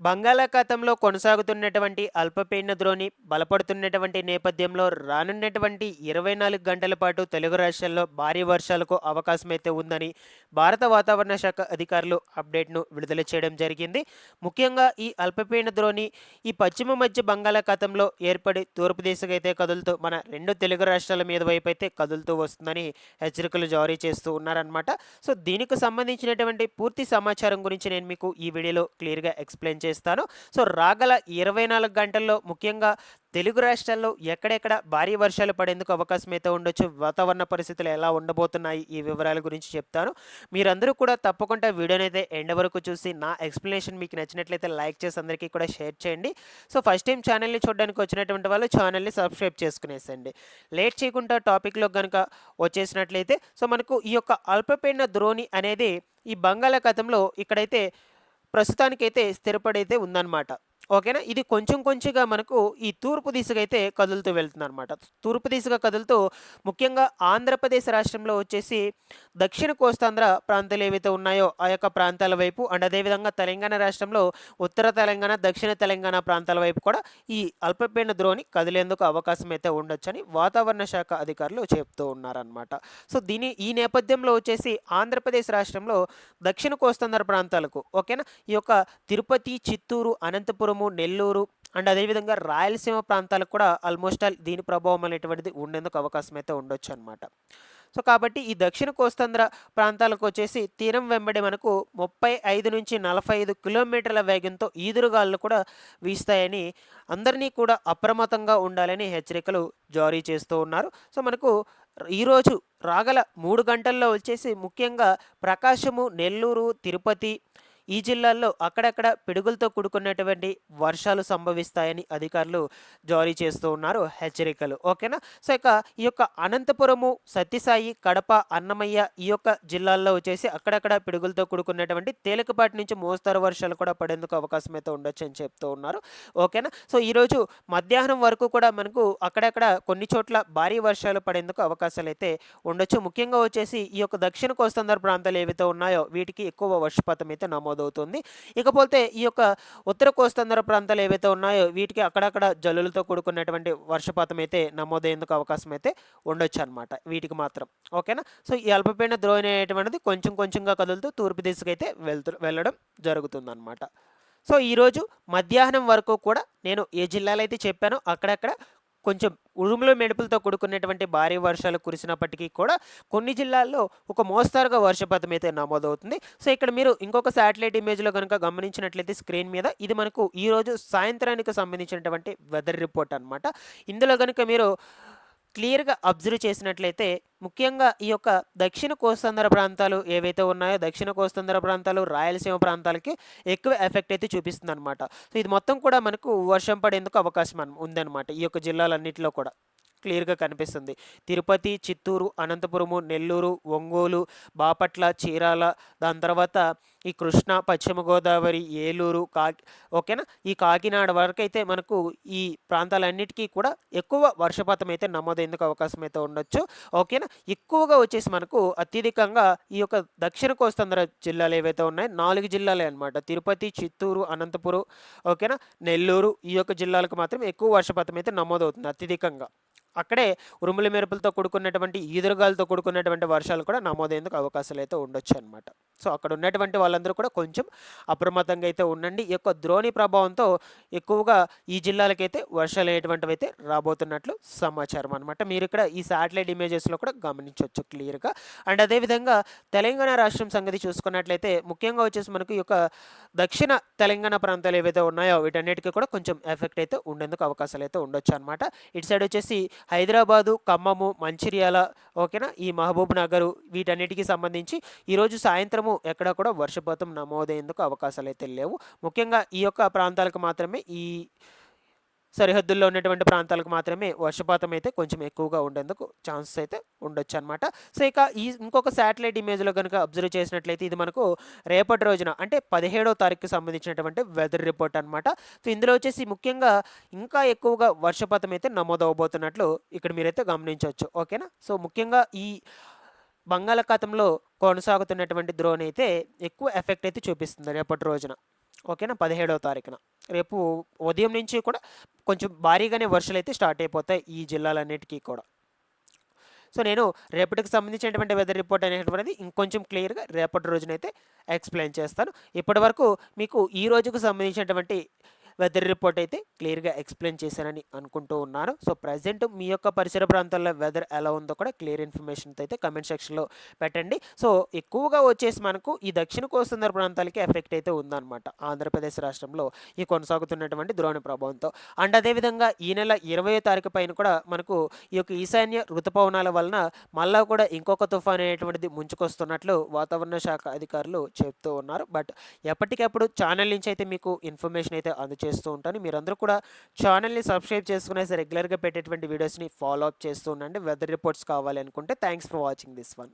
బంగాళాఖాతంలో కొనసాగుతున్నటువంటి అల్పపీడన ద్రోణి బలపడుతున్నటువంటి నేపథ్యంలో రానున్నటువంటి ఇరవై నాలుగు గంటల పాటు తెలుగు రాష్ట్రాల్లో భారీ వర్షాలకు అవకాశం అయితే ఉందని భారత వాతావరణ శాఖ అధికారులు అప్డేట్ను విడుదల చేయడం జరిగింది. ముఖ్యంగా ఈ అల్పపీడన ద్రోణి ఈ పశ్చిమ మధ్య బంగాళాఖాతంలో ఏర్పడి తూర్పు దిశకైతే కదులుతూ మన రెండు తెలుగు రాష్ట్రాల మీద వైపు అయితే కదులుతూ వస్తుందని హెచ్చరికలు జారీ చేస్తూ ఉన్నారనమాట సో దీనికి సంబంధించినటువంటి పూర్తి సమాచారం గురించి నేను మీకు ఈ వీడియోలో క్లియర్గా ఎక్స్ప్లెయిన్ చేస్తాను సో రాగల ఇరవై నాలుగు గంటల్లో ముఖ్యంగా తెలుగు రాష్ట్రాల్లో ఎక్కడెక్కడ భారీ వర్షాలు పడేందుకు అవకాశం అయితే ఉండొచ్చు. వాతావరణ పరిస్థితులు ఎలా ఉండబోతున్నాయి? ఈ వివరాల గురించి చెప్తాను. మీరందరూ కూడా తప్పకుండా వీడియోని అయితే ఎండ్ వరకు చూసి నా ఎక్స్ప్లెనేషన్ మీకు నచ్చినట్లయితే లైక్ చేసి అందరికీ కూడా షేర్ చేయండి. సో ఫస్ట్ టైం ఛానల్ని చూడడానికి వచ్చినటువంటి వాళ్ళు ఛానల్ని సబ్స్క్రైబ్ చేసుకునేసండి. లేట్ చేయకుండా టాపిక్లో కనుక వచ్చేసినట్లయితే సో మనకు ఈ యొక్క అల్పపీడన ద్రోణి అనేది ఈ బంగాళాఖాతంలో ఇక్కడైతే ప్రస్తుతానికైతే స్థిరపడైతే ఉందన్నమాట. ఓకేనా? ఇది కొంచెం కొంచెంగా మనకు ఈ తూర్పు దిశగా అయితే కదులుతూ వెళ్తుంది అనమాట తూర్పు దిశగా కదులుతూ ముఖ్యంగా ఆంధ్రప్రదేశ్ రాష్ట్రంలో వచ్చేసి దక్షిణ కోస్తాంధ్ర ప్రాంతాలు ఏవైతే ఉన్నాయో ఆ యొక్క ప్రాంతాల వైపు అండ్ అదేవిధంగా తెలంగాణ రాష్ట్రంలో ఉత్తర తెలంగాణ దక్షిణ తెలంగాణ ప్రాంతాల వైపు కూడా ఈ అల్పపీడన ద్రోణి కదిలేందుకు అవకాశం అయితే ఉండొచ్చని వాతావరణ శాఖ అధికారులు చెప్తూ ఉన్నారనమాట సో దీని ఈ నేపథ్యంలో వచ్చేసి ఆంధ్రప్రదేశ్ రాష్ట్రంలో దక్షిణ కోస్తాంధ్ర ప్రాంతాలకు ఓకేనా? ఈ యొక్క తిరుపతి చిత్తూరు అనంతపురం అనంతపురము నెల్లూరు అండ్ అదేవిధంగా రాయలసీమ ప్రాంతాలకు కూడా ఆల్మోస్ట్ ఆల్ దీని ప్రభావం అనేటువంటిది ఉండేందుకు అవకాశం అయితే ఉండొచ్చు అనమాట సో కాబట్టి ఈ దక్షిణ కోస్తాంధ్ర ప్రాంతాలకు వచ్చేసి తీరం వెంబడి మనకు ముప్పై ఐదు నుంచి నలభై ఐదు కిలోమీటర్ల వేగంతో ఈదురుగాలు కూడా వీస్తాయని అందరినీ కూడా అప్రమత్తంగా ఉండాలని హెచ్చరికలు జారీ చేస్తూ ఉన్నారు. సో మనకు ఈరోజు రాగల మూడు గంటల్లో వచ్చేసి ముఖ్యంగా ప్రకాశము నెల్లూరు తిరుపతి ఈ జిల్లాల్లో అక్కడక్కడ పిడుగులతో కూడుకున్నటువంటి వర్షాలు సంభవిస్తాయని అధికారులు జారీ చేస్తూ ఉన్నారు హెచ్చరికలు. ఓకేనా? సో ఇక ఈ యొక్క అనంతపురము సత్యసాయి కడప అన్నమయ్య ఈ యొక్క జిల్లాల్లో వచ్చేసి అక్కడక్కడ పిడుగులతో కూడుకున్నటువంటి తేలికపాటి నుంచి మోస్తరు వర్షాలు కూడా పడేందుకు అవకాశం అయితే ఉండొచ్చు అని చెప్తూ ఉన్నారు. ఓకేనా? సో ఈరోజు మధ్యాహ్నం వరకు కూడా మనకు అక్కడక్కడ కొన్ని చోట్ల భారీ వర్షాలు పడేందుకు అవకాశాలు అయితే ఉండొచ్చు. ముఖ్యంగా వచ్చేసి ఈ యొక్క దక్షిణ కోస్తాంధ్ర ప్రాంతాలు ఏవైతే ఉన్నాయో వీటికి ఎక్కువ వర్షపాతం అయితే నమోదు నమోదవుతుంది. ఇకపోతే ఈ యొక్క ఉత్తర కోస్తాంధ్ర ప్రాంతాలు ఏవైతే ఉన్నాయో వీటికి అక్కడక్కడ జల్లులతో కూడుకున్నటువంటి వర్షపాతం అయితే నమోదయ్యేందుకు అవకాశం అయితే ఉండొచ్చు అనమాట వీటికి మాత్రం. ఓకేనా? సో ఈ అల్పపీడన ద్రోణి అనేటువంటిది కొంచెం కొంచెంగా కదులుతూ తూర్పు దిశకు అయితే వెళ్తూ వెళ్ళడం జరుగుతుందన్నమాట. సో ఈరోజు మధ్యాహ్నం వరకు కూడా నేను ఏ జిల్లాలో అయితే చెప్పానో అక్కడక్కడ కొంచెం ఉరుములు మెడుపులతో కూడుకున్నటువంటి భారీ వర్షాలు కురిసినప్పటికీ కూడా కొన్ని జిల్లాల్లో ఒక మోస్తారుగా వర్షపాతం అయితే నమోదవుతుంది. సో ఇక్కడ మీరు ఇంకొక శాటిలైట్ ఇమేజ్లో కనుక గమనించినట్లయితే స్క్రీన్ మీద ఇది మనకు ఈరోజు సాయంత్రానికి సంబంధించినటువంటి వెదర్ రిపోర్ట్ అనమాట ఇందులో కనుక మీరు క్లియర్గా అబ్జర్వ్ చేసినట్లయితే ముఖ్యంగా ఈ యొక్క దక్షిణ కోస్తాంధ్ర ప్రాంతాలు ఏవైతే ఉన్నాయో దక్షిణ కోస్తాంధ్ర ప్రాంతాలు రాయలసీమ ప్రాంతాలకి ఎక్కువ ఎఫెక్ట్ అయితే చూపిస్తుంది అనమాట సో ఇది మొత్తం కూడా మనకు వర్షం పడేందుకు అవకాశం ఉందన్నమాట ఈ యొక్క జిల్లాలన్నింటిలో కూడా. క్లియర్గా కనిపిస్తుంది. తిరుపతి చిత్తూరు అనంతపురము నెల్లూరు ఒంగోలు బాపట్ల చీరాల దాని తర్వాత ఈ కృష్ణ పశ్చిమ గోదావరి ఏలూరు కాకి ఓకేనా? ఈ కాకినాడ వరకు అయితే మనకు ఈ ప్రాంతాలన్నిటికీ కూడా ఎక్కువ వర్షపాతం అయితే నమోదయ్యేందుకు అవకాశం అయితే ఉండొచ్చు. ఓకేనా? ఎక్కువగా వచ్చేసి మనకు అత్యధికంగా ఈ యొక్క దక్షిణ కోస్తాంధ్ర జిల్లాలు ఏవైతే ఉన్నాయో నాలుగు జిల్లాలే అనమాట తిరుపతి చిత్తూరు అనంతపురం ఓకేనా? నెల్లూరు ఈ యొక్క జిల్లాలకు మాత్రం ఎక్కువ వర్షపాతం అయితే నమోదవుతుంది అత్యధికంగా. అక్కడే ఉరుముల మెరుపులతో కూడుకున్నటువంటి ఈదురుగాలతో కూడుకున్నటువంటి వర్షాలు కూడా నమోదయ్యేందుకు అవకాశాలు అయితే ఉండొచ్చు అనమాట సో అక్కడ ఉన్నటువంటి వాళ్ళందరూ కూడా కొంచెం అప్రమత్తంగా అయితే ఉండండి. ఈ యొక్క ద్రోణి ప్రభావంతో ఎక్కువగా ఈ జిల్లాలకైతే వర్షాలు అనేటువంటివి అయితే రాబోతున్నట్లు సమాచారం అనమాట మీరు ఇక్కడ ఈ శాటిలైట్ ఇమేజెస్లో కూడా గమనించవచ్చు క్లియర్గా అండ్ అదేవిధంగా తెలంగాణ రాష్ట్రం సంగతి చూసుకున్నట్లయితే ముఖ్యంగా వచ్చేసి మనకు ఈ యొక్క దక్షిణ తెలంగాణ ప్రాంతాలు ఏవైతే ఉన్నాయో వీటన్నిటికీ కూడా కొంచెం ఎఫెక్ట్ అయితే ఉండేందుకు అవకాశాలు అయితే ఉండొచ్చు అనమాట ఇటు సైడ్ వచ్చేసి హైదరాబాదు ఖమ్మము మంచిర్యాల ఓకేనా ఈ మహబూబ్ నగర్ వీటన్నిటికీ సంబంధించి ఈరోజు సాయంత్రం సాయంత్రము ఎక్కడ కూడా వర్షపాతం నమోదయ్యేందుకు అవకాశాలు అయితే లేవు. ముఖ్యంగా ఈ యొక్క ప్రాంతాలకు మాత్రమే ఈ సరిహద్దుల్లో ఉన్నటువంటి ప్రాంతాలకు మాత్రమే వర్షపాతం అయితే కొంచెం ఎక్కువగా ఉండేందుకు ఛాన్సెస్ అయితే ఉండొచ్చు అనమాట సో ఇక ఈ ఇంకొక శాటిలైట్ ఇమేజ్లో కనుక అబ్జర్వ్ చేసినట్లయితే ఇది మనకు రేపటి రోజున అంటే పదిహేడవ తారీఖుకి సంబంధించినటువంటి వెదర్ రిపోర్ట్ అనమాట సో ఇందులో వచ్చేసి ముఖ్యంగా ఇంకా ఎక్కువగా వర్షపాతం అయితే నమోదవబోతున్నట్లు ఇక్కడ మీరైతే గమనించవచ్చు. ఓకేనా? సో ముఖ్యంగా ఈ బంగాళాఖాతంలో కొనసాగుతున్నటువంటి ద్రోణి అయితే ఎక్కువ ఎఫెక్ట్ అయితే చూపిస్తుంది రేపటి రోజున. ఓకేనా? పదిహేడవ తారీఖున. రేపు ఉదయం నుంచి కూడా కొంచెం భారీగానే వర్షాలు అయితే స్టార్ట్ అయిపోతాయి ఈ జిల్లాలన్నిటికీ కూడా. సో నేను రేపటికి సంబంధించినటువంటి వెదర్ రిపోర్ట్ అనేటువంటిది ఇంకొంచెం క్లియర్గా రేపటి రోజునైతే ఎక్స్ప్లెయిన్ చేస్తాను. ఇప్పటి వరకు మీకు ఈ రోజుకు సంబంధించినటువంటి వెదర్ రిపోర్ట్ అయితే క్లియర్గా ఎక్స్ప్లెయిన్ చేశానని అనుకుంటూ ఉన్నాను సో ప్రజెంట్ మీ యొక్క పరిసర ప్రాంతాల్లో వెదర్ ఎలా ఉందో కూడా క్లియర్ ఇన్ఫర్మేషన్ అయితే కమెంట్ సెక్షన్లో పెట్టండి. సో ఎక్కువగా వచ్చేసి మనకు ఈ దక్షిణ కోస్తాంధ్ర ప్రాంతాలకి ఎఫెక్ట్ అయితే ఉందన్నమాట. ఆంధ్రప్రదేశ్ రాష్ట్రంలో ఈ కొనసాగుతున్నటువంటి ద్రోణ ప్రభావంతో. అండ్ అదేవిధంగా ఈ నెల ఇరవై తారీఖు పైన కూడా మనకు ఈ యొక్క ఈశాన్య ఋతుపవనాల వలన మళ్ళా కూడా ఇంకొక తుఫాన్ అనేటువంటిది ముంచుకొస్తున్నట్లు వాతావరణ శాఖ అధికారులు చెప్తూ ఉన్నారు. బట్ ఎప్పటికప్పుడు ఛానల్ నుంచి అయితే మీకు ఇన్ఫర్మేషన్ అయితే చేస్తూ ఉంటాను. మీరందరూ కూడా ఛానల్ని సబ్స్క్రైబ్ చేసుకునేసి రెగ్యులర్గా పెట్టేటువంటి వీడియోస్ని ఫాలో అప్ చేస్తూ ఉండండి. వెదర్ రిపోర్ట్స్ కావాలి అనుకుంటే. Thanks for watching this one